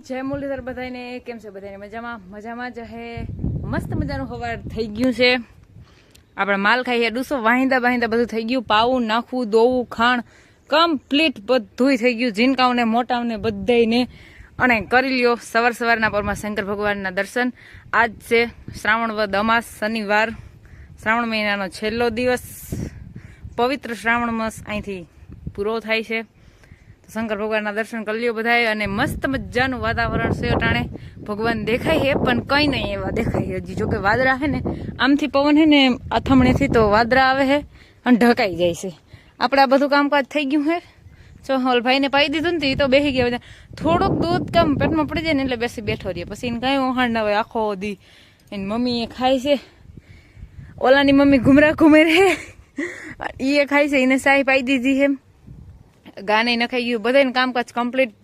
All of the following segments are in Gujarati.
જય મુરલીધર બધાને કેમ છે બધાને મજામાં? મજામાં જ હે. મસ્ત મજાનું હવાર થઈ ગયું છે. આપણે માલ ખાઈએ ડૂસો વાહિંદા વાહિંદા બધું થઈ ગયું. પાવું નાખવું દોવું ખાણ, કમ્પ્લીટ બધું થઈ ગયું. ઝીનકાઓને મોટાઓને બધાને અને કરી લ્યો. સવાર સવારના પરમાં શંકર ભગવાનના દર્શન. આજ છે શ્રાવણ વદ અમાસ, શનિવાર. શ્રાવણ મહિનાનો છેલ્લો દિવસ. પવિત્ર શ્રાવણ માસ અહીંથી પૂરો થાય છે. શંકર ભગવાનના દર્શન કરી લ્યો બધાએ અને મસ્ત મજાનું વાતાવરણ છે અટાણે. ભગવાન દેખાય છે, પણ કંઈ નહીં એવા દેખાય હજી જોકે વાદળા છે ને, આમથી પવન છે ને અથમણીથી તો વાદળા આવે છે અને ઢકાઈ જાય છે. આપણે આ બધું કામકાજ થઈ ગયું છે. જો હોલ ભાઈને પાઈ દીધું ને તો બેસી ગયા બધા. થોડુંક દૂધ કામ પેટમાં પડી જાય ને એટલે બેસી બેઠો રહીએ પછી એને કાંઈ ઓહાણ ના હોય, આખો દી. એની મમ્મી એ ખાય છે. ઓલાની મમ્મી ઘુમરા ઘુમે રહે. એ ખાય છે, એને સાહી પાઈ દીધી છે ગાને નખાઈ ગયું બધાને કામકાજ કમ્પ્લીટ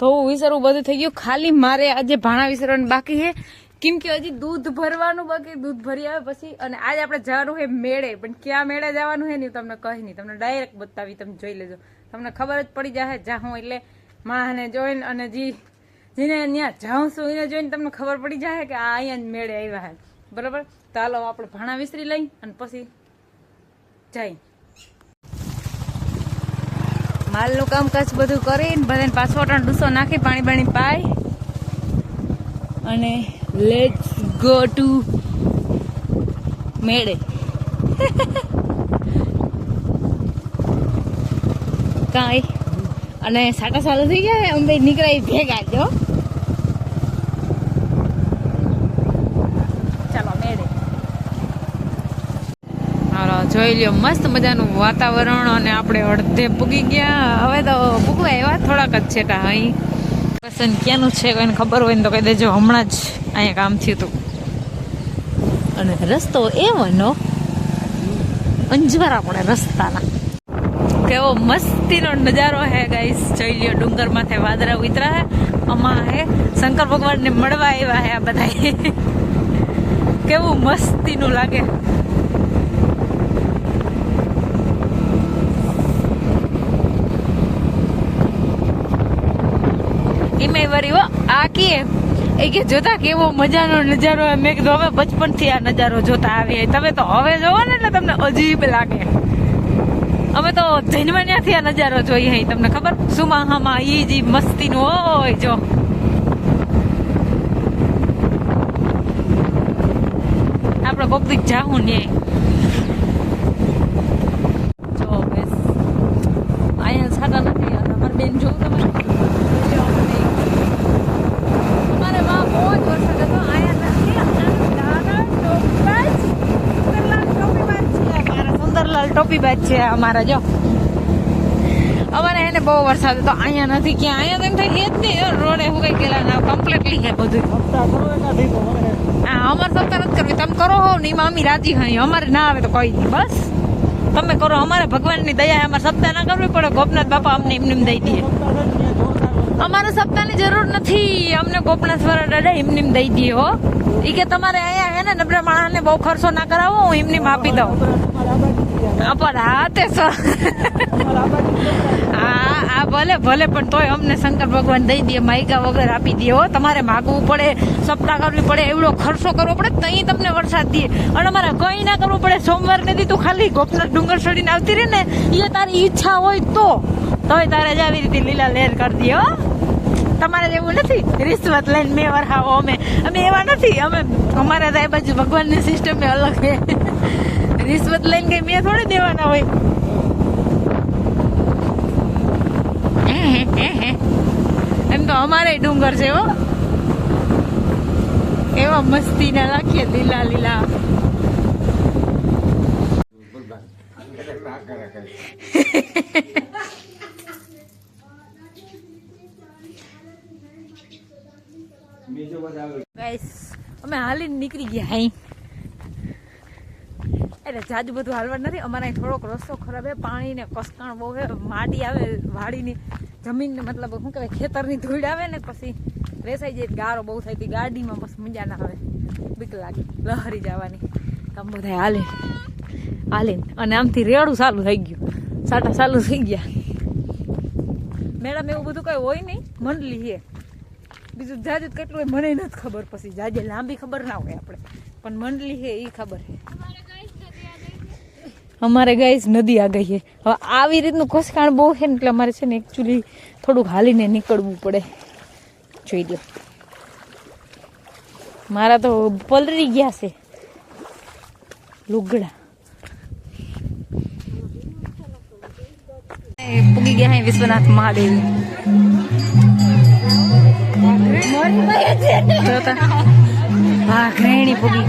ધોવું વિસરવું બધું થઈ ગયું. ખાલી મારે આજે ભાણા વિસરવાનું બાકી છે. કેમ કે હજી દૂધ ભરવાનું બાકી, દૂધ ભરી આવે પછી, અને આજે આપણે જવાનું છે મેળે. પણ ક્યાં મેળે જવાનું છે ને તમને કહી નહીં. તમને ડાયરેક્ટ બતાવી, તમે જોઈ લેજો. તમને ખબર જ પડી જશે જાઉં એટલે માને જોઈને અને જી જેને ત્યાં જાઉં છું, એને જોઈને તમને ખબર પડી જાય કે આ અહીંયા જ મેળે આવ્યા છે. બરાબર? ચાલો આપણે ભાણા વિસરી લઈ અને પછી જઈ. માલનું કામકાજ બધું કરીને બધાને પાછો ત્રણ ડૂસો નાખી, પાણી પાણી પાય અને લેટ્સ ગો ટુ મેળે. કાંઈ? અને સાટા સાલું થઈ ગયા અમે નીકળાય ભેગા જો ચાલો મેળે હાલો જોઈ લ્યો, મસ્ત મજાનું વાતાવરણ અને આપણે અડધે પૂગી ગયા. હવે તો પૂગવા એવા થોડાક જ છે તા અહીં. પસંદ ક્યાંનું છે કોઈને ખબર હોય ને તો કહી દેજો, હમણાં જ અહીંયા કામ થયું હતું. અને રસ્તો એવોનો અંજવારા પડે રસ્તાના. કેવો મસ્તીનો નજારો હે ગાઈસ જોઈ લ્યો, ડુંગર માથે વાદળા ઉતરા હે, અમા હે, શંકર ભગવાનને મળવા આવ્યા હે આ બધા કેવું મસ્તીનું લાગે. એમાં વરી હો, આ કે એ કે, જોતા કેવો મજાનો નજારો. મેં કીધું, હવે બચપનથી આ નજારો જોતા આવીએ. તમે તો હવે જોવો ને એટલે તમને અજીબ લાગે. અમે તો જન્મ આ નજારો જોઈએ તમને ખબર? સુમાહામાં ઈ જી મસ્તીનું હોય, જો. આપણે કોક દીક જાહું ને જો બેસ અહીંયા છાતા નથી અને અમારી બેન જોઉં તમે અમારે માં બહુ જ વરસાદ હતો અહીંયા નથી નાના ટોપીબાજ સુંદરલાલ ટોપીબાજ છે મારા ટોપીબાજ છે અમારા, જો. અમારે એને બહુ વરસાદ હતો, અહીંયા નથી ક્યાં. અહીંયા તો એમ થાય જ નહીં રોડે હું કઈ ગયેલા ના કમ્પ્લીટલી છે બધું. હા, અમારે સત્તા નથી કરવી. તમે કરો હો, ને એમાં રાજી હોય અમારે ના આવે તો કોઈ નહીં, બસ. તમે કરો, અમારે ભગવાનની દયા અમારે સપ્તાહ ના કરવી પડે. ગોપનાથ બાપા અમને એમને એમ દઈ દે. અમારે સપ્તાહની જરૂર નથી. અમને ગોપનાથ વાળા દાદા એમને એમ દઈ દે, હો. ઈ કે તમારે અહીંયા હે ને નબળા માણસને બહુ ખર્ચો ના કરાવો, હું એમને એમ આપી દઉં. પણ હા તે આ ભલે ભલે, પણ તોય અમને શંકર ભગવાન દઈ દે માયકા વગર આપી દે, હો. તમારે માગવું પડે સપ્તાહ કરવી પડે, એવડો ખર્ચો કરવો પડે તહીં તમને વરસાદ દે. અને અમારે કઈ ના કરવું પડે, સોમવાર ને દી તું ખાલી ગોપનાથ ડુંગર ચડીને આવતી રહે ને, એ તારી ઈચ્છા હોય તો. તોય તારે જ આવી રીતે લીલા લહેર કરી દે, હો. તમારે એવું નથી. રિશ્વત લઈને મેં વરહાવો અમે. અમે એવા નથી. અમે, અમારા તો બાજુ ભગવાનની સિસ્ટમ અલગ છે. રિશ્વત લઈને કઈ મેં થોડી દેવાના હોય. એમ તો અમારે ડુંગર છે હો. એવા મસ્તી ના રાખીએ લીલા. લીલા અમે હાલીને નીકળી ગયા હાઈ એટલે જાજુ બધું હાલવા નથી. અમારે અહીં થોડોક રસ્તો ખરાબ છે. પાણી ને કસકાણ બહુ છે. માટી આવે, વાડીની જમીનને મતલબ શું કહેવાય, ખેતરની ધૂળ આવે ને પછી રેસાઈ જાય. ગારો બહુ થાય તી ગાડીમાં બસ મજા ના આવે. બીક લાગે. લહરી જવાની. આમ બધા હાલે. હાલે. અને આમથી રેડું ચાલુ થઈ ગયું. સાટા ચાલુ થઈ ગયા. મેડમ એવું બધું કઈ હોય નહીં. મંડલી છે. બીજું જાજુ કેટલું હોય મને નથી ખબર. પછી જાજે લાંબી ખબર ના હોય આપણે. પણ મંડલી છે એ ખબર છે અમારે ગાઈસ નદી આ ગઈ છે હવે આવી રીતનું ઘસકાણ બહુ છે ને એટલે અમારે છે ને એકચ્યુઅલી થોડુંક હાલીને નીકળવું પડે. જોઈ લો મારા તો પલરી ગયા છે. લુગડા. પૂગી ગયા હે વિશ્વનાથ મહાદેવ. જોતા. હા ઘરેણી પૂગી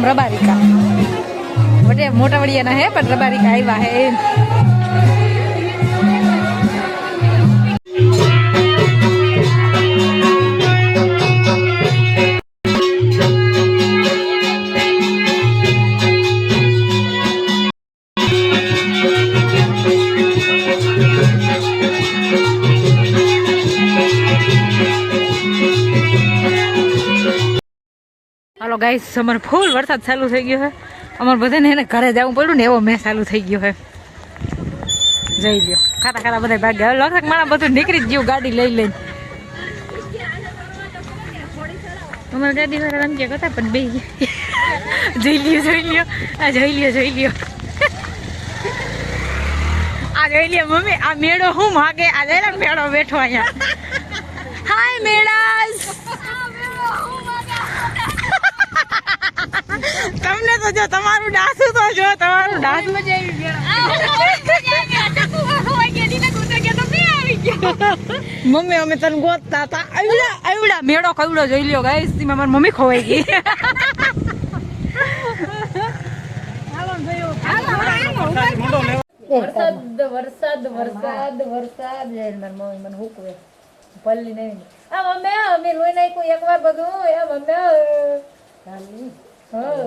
ફ્રોમ રબારિકા. મોટે વડિયાના હે પણ રબારિકા આવ્યા હે. હાલો ગાઈસ અમારે ફૂલ વરસાદ ચાલુ થઈ ગયો છે. અમારે બધાને એને ઘરે જવું પડ્યું ને એવો મેં ચાલુ થઈ ગયો છે. જઈ લ્યો. ખાતા ખાતા બધા ભાગ્યા હવે લગભગ મારા બધું નીકળી જ ગયું ગાડી લઈ લઈને. અમારા ગાડી વાળા કે કરતા પણ બે જઈ લ્યો, જોઈ લ્યો. આ જોઈ લ્યો જોઈ લ્યો. આ જોઈ લ્યો, મમ્મી, આ મેળો હું માગે? આ જઈને મેળો બેઠો અહીંયા. હાય, મેળાસ. તમને તો જો તમારું ડાસું તો જો તમારું ડાસું. મમ્મી અમે તને ગોતતા હતા. આવડા આવડા મેળો કવડો જોઈ લ્યો ગાઈસ તેમાં મારી મમ્મી ખોવાઈ ગઈ. વરસાદ વરસાદ વરસાદ વરસાદ. મારી મમ્મી મને હુકવે. પલ્લી નહીં આ મમ્મી અમે લોહી નાખ્યું. એકવાર બધું. એ મમ્મી. હા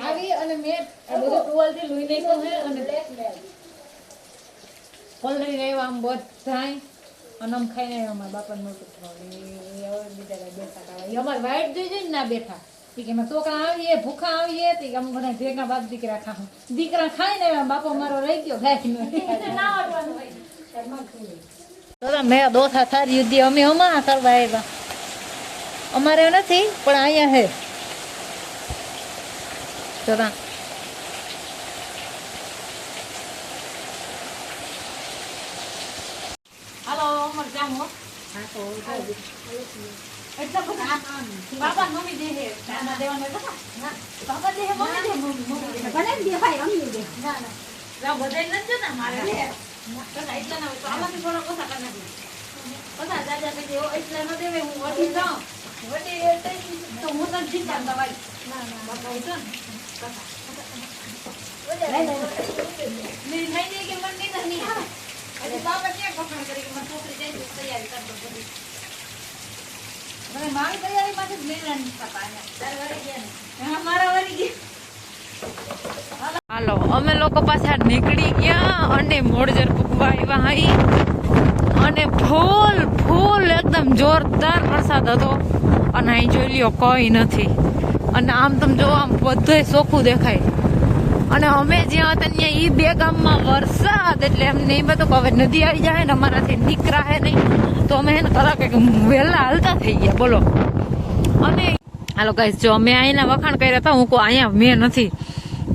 આવી અને મેં આ બધું ટુવાલથી લોહી નાખ્યું છે અને પલળી રહ્યો આમ બધાય અને જોઈ જોઈને ના બેઠા કે છોકરા આવીએ ભૂખા આવીએ તો અમે બધા ભેગા બાપ દીકરા ખાઉં દીકરા ખાઈને બાપો મારો રહી ગયો ગાય તો મેં દોથા થારી યુદ્ધી અમે અમારા કરવા આવ્યા. અમારે નથી પણ અહીંયા હે. દાદા હાલો અમર જામ હો. એટલા બધા બાબા મમ્મી દે હે નાના દેવાનું એટલે ના. બાબા દે હે મમ્મી દે મમ્મી દે ભલે દે ભાઈ અમી દે ના ના. બધા નથી ને મારે દે કદા એટલા ના હોય તો આમાંથી થોડો ઓછા કરી નાખી બધા દાદા કે જો એટલા ન દેવે હું વટી જાઉં વટી એટલે તો હું તને ચિંતા દવાઈ ના ના બાપા હોય તો ને મેરી થઈ ગઈ કે મને નહીં નહીં આવે એટલે બાબા ક્યાં કપડ કરી કે મારી છોકરી જાય છે તૈયારી કરી દો બધી મને મારી તૈયારી માંથી જ મેળા નહીં થતા અહીંયા તારે વળી ગયા ને મારા વળી ગયા હાલો, અમે લોકો પાછા નીકળી ગયા અને મોડજર પૂકવા આવ્યા અહીં. અને ફૂલ ફૂલ એકદમ જોરદાર વરસાદ હતો. અને અહીં જોઈ લ્યો, કોઈ નથી. અને આમ તમે જો, આમ બધે ચોખ્ખું દેખાય. અને અમે જ્યાં હતા ત્યાં એ બે ગામમાં વરસાદ, એટલે એમ એ બધું કે હવે નદી આવી જાય ને અમારાથી નીકળાય નહીં. તો અમે એને કલાક વહેલા હાલતા થઈ ગયા, બોલો. અને હાલો ગાઈસ જો અમે અહીંના વખાણ કર્યા હતા, હું કહું અહીંયા મેં નથી.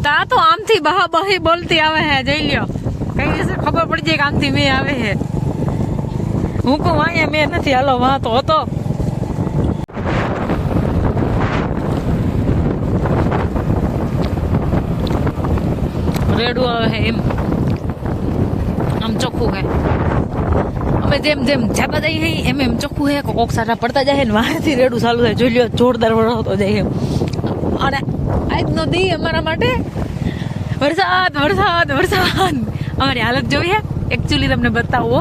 તા તો આમથી બહા બહી બોલતી આવે હે, જઈ લ્યો. કઈ ખબર પડી જાય કે આમથી મેં આવે હે. હું કહું, અહીંયા મેં નથી, હાલો વાં તો હતો. રેડું આવે હે એમ. આમ ચોખ્ખું હે. અમે જેમ જેમ જાતા જઈએ હે, એમ એમ ચોખ્ખું હે. કોક સારા પડતા જાય ને વારેથી રેડું ચાલુ થાય. જોઈ લ્યો, જોરદાર વરસતો જાય એમ. અને આજનો દી અમારા માટે વરસાદ વરસાદ વરસાદ. અમારી હાલત જોઈએ એકચ્યુઅલી તમને બતાવો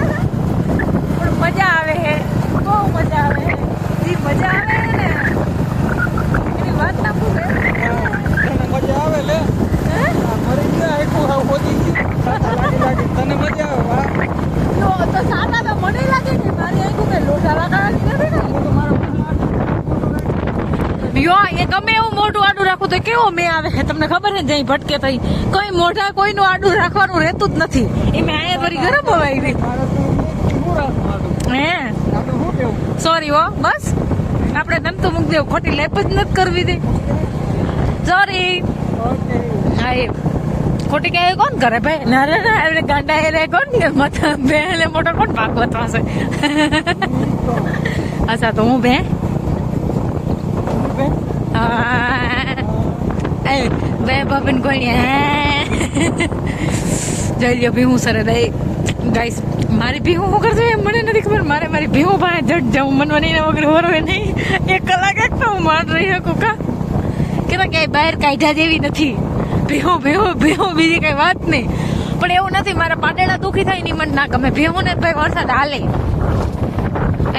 પણ મજા આવે હે બહુ મજા આવે હે જી મજા આવે હે ને એની વાત ના પૂછે તને મજા આવે લે આ મરી ગયા આખું હાવ હોજી ગયું સાતા લાગી લાગી તને મજા આવે વાહ જો તો સાતા તો મને લાગે છે મારી આંખો કે લોટા લગાડવાની નથી ને હું તો મારો યો એ ગમે એવું મોઢું આડું રાખું તો કેવો મેં આવે છે? તમને ખબર છે જઈ ભટકે થઈ કોઈ મોઢા કોઈનું આડું રાખવાનું રહેતું જ નથી. એ મેં આયા ફરી ગરમ હવાઈ ગઈ હે? સોરી હો બસ. આપણે નમતું મૂકી દેવું ખોટી લેપ જ નથી કરવી દે. સોરી ઓકે હા એ. ખોટી કહે કોણ કરે ભાઈ? ના રે ના એમને ગાંડા હેરે કોણ? કે બે બેને મોટો કોણ ભાગવત પાસે અચ્છા તો હું બે હા. એ બાબન કોઈ જઈ લ્યો, ભીહું સરે દઈ, ગાઈસ, મારી ભીહું શું કરશે એ મને નથી ખબર. મારે મારી ભીહું પાસે જટ જાઉં મનવા નહીં વગર હોરવે નહીં. એક હું માર રહી શકું, કા? કે બહાર કાઢ્યા જેવી નથી. ભીહું ભીહું ભીહું, બીજી કઈ વાત નહીં. પણ એવું નથી, મારા પાટેડા દુખી થાયની મને ના ગમે ભીહું ને ભાઈ વરસાદ હાલે.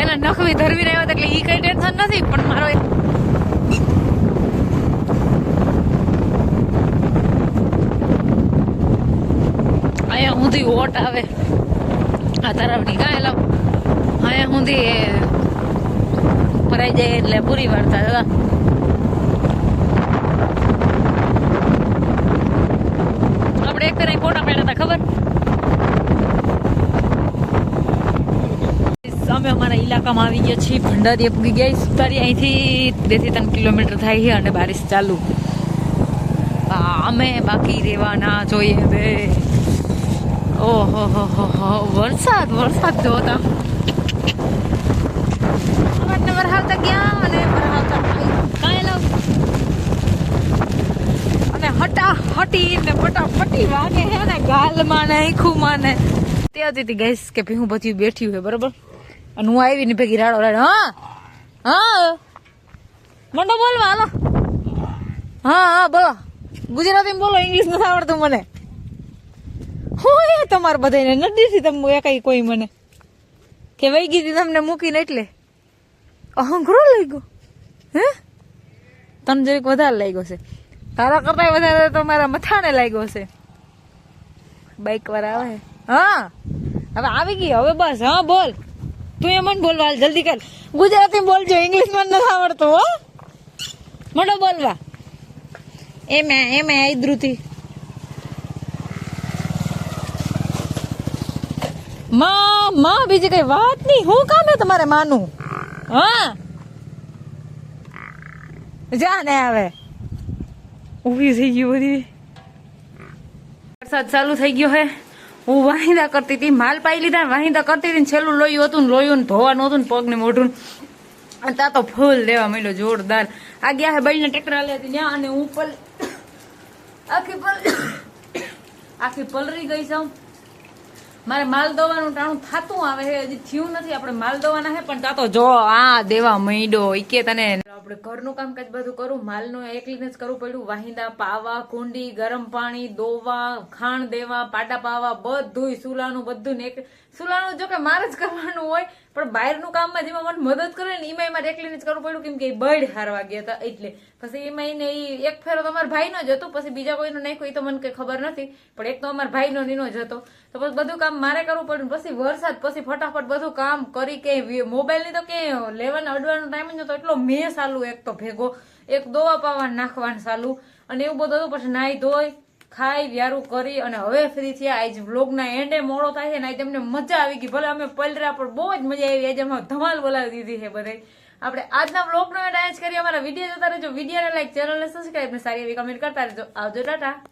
એના નખવી ધરવી રહ્યો એટલે ઈ કઈ ટેન્શન નથી, પણ મારો અહીંયા સુધી ઓટ આવે. આ તરફની કાંઈ લાવ અહીંયા સુધી ભરાઈ જાય એટલે પૂરી વાર્તા દાદા આપણે એક તરફ ફોટા પાડ્યા હતા, ખબર? અમે અમારા ઇલાકામાં આવી ગયા છીએ, ભંડારીએ પૂગી ગયા સુતારી અહીંથી બેથી ત્રણ કિલોમીટર થાય છે અને બારિશ ચાલુ. અમે બાકી રહેવાના જોઈએ બે ઓહો વરસાદ વરસાદ જોતા આપણને વરસાવતા ગયા અને વરસાવતા અને હટા, હટી ને ફટાફટી વાગે હે ગાલમાં ને આંખુમાં ને. ત્યાં હતી ગઈશ કે ભી હું બધી બેઠી હોય, બરોબર? અને હું આવીને ભેગી રાડો રાડ, હા? હા? મંડો બોલવા, હાલો. હા હા, બોલો. ગુજરાતીમાં બોલો ઇંગ્લિશ નથી આવડતું મને. હું એ તમારે બધાને નથી તમે એકાઈ કોઈ મને. કે વહી ગઈ હતી તમને મૂકીને એટલે? અહંકરો લઈ ગયો હે? તને જરીક વધારે લાગ્યો છે. તારા કરતા વધારે તો મારા મથાને લાગ્યો છે. બાઈક વાર આવે? હા. હવે આવી ગઈ, હવે બસ, હા, બોલ. તું એ મને બોલવા જલ્દી કર. ગુજરાતી બોલજો ઇંગ્લિશ મને નથી આવડતું, હો. મને બોલવા. એમ એમ આઈ આઈદ્રુથી માં માં, બીજી કઈ વાત નહીં. હું કામ હે તમારે માનું? હા. જા ને આવે ઊભી થઈ ગયું બધી. વરસાદ ચાલુ થઈ ગયો હે. હું વાહિંદા કરતી હતી, માલ પાઈ લીધા, વાહિંદા કરતી હતી છેલ્લું લોયું હતું ને લોયું ને ધોવાનું હતું ને પગ ને. મોઢું અને ત્યાં તો ફૂલ દેવા મળ્યો જોરદાર. આ ગયા હે બળીને ટ્રેક્ટર આલે હતી ત્યાં અને હું પલ આખી પલ આખી પલરી ગઈ છું. મારે માલ દવાનું ટાણું થાતું આવે છે, હજી થયું નથી, આપણે માલ દવાના છે, પણ તા તો જો આ દેવા મૈડો કે તને આપણે ઘરનું કામકાજ બધું કરું, માલનું એકલીને જ કરવું પડ્યું, વાહિંદા, પાવા, કુંડી, ગરમ પાણી, દોવા ખાણ દેવા પાટા પાવા બધું સુલાનું બધું ને સુલાનું જો કે મારે જ કરવાનું હોય, પણ બહારનું કામમાં જેમાં મને મદદ કરે ને એમાં મારે એકલીને જ કરવું પડ્યું, કેમ કે એ બળ હારવા ગયા હતા એટલે. પછી એમાં એને એ એક ફેરો તમારા ભાઈનો જ હતો, પછી બીજા કોઈનો નાખ્યો, એ તો મને કઈ ખબર નથી, પણ એક તો અમારા ભાઈનો નીનો જ હતો. તો પછી બધું કામ મારે કરવું પડ્યું પછી વરસાદ, પછી ફટાફટ બધું કામ કરી કે મોબાઈલની તો કે લેવાના અડવાનો ટાઈમ જ હતો એટલો મેં સાલું એક તો ભેગો, એક દોવા પાવા નાખવાનું સાલું, અને એવું બધું હતું, પછી નાહી ધોઈ ખાઈ, વ્યારું કરી અને હવે ફ્રી થયા. આજ વ્લોગના એન્ડે મોડો થાય છે ને, આજે અમને મજા આવી ગઈ. ભલે અમે પલરા, પણ બહુ જ મજા આવી. આજે અમે ધમાલ બોલાવી દીધી છે બધે આપણે આજના વ્લોગનો એન્ડ આજ કરીએ. અમારા વીડિયો જોતા રહેજો. વિડીયોને લાઈક ચેનલને સબસ્ક્રાઈબ ને સારી એવી કમેન્ટ કરતા રહેજો. આવજો, ટાટા.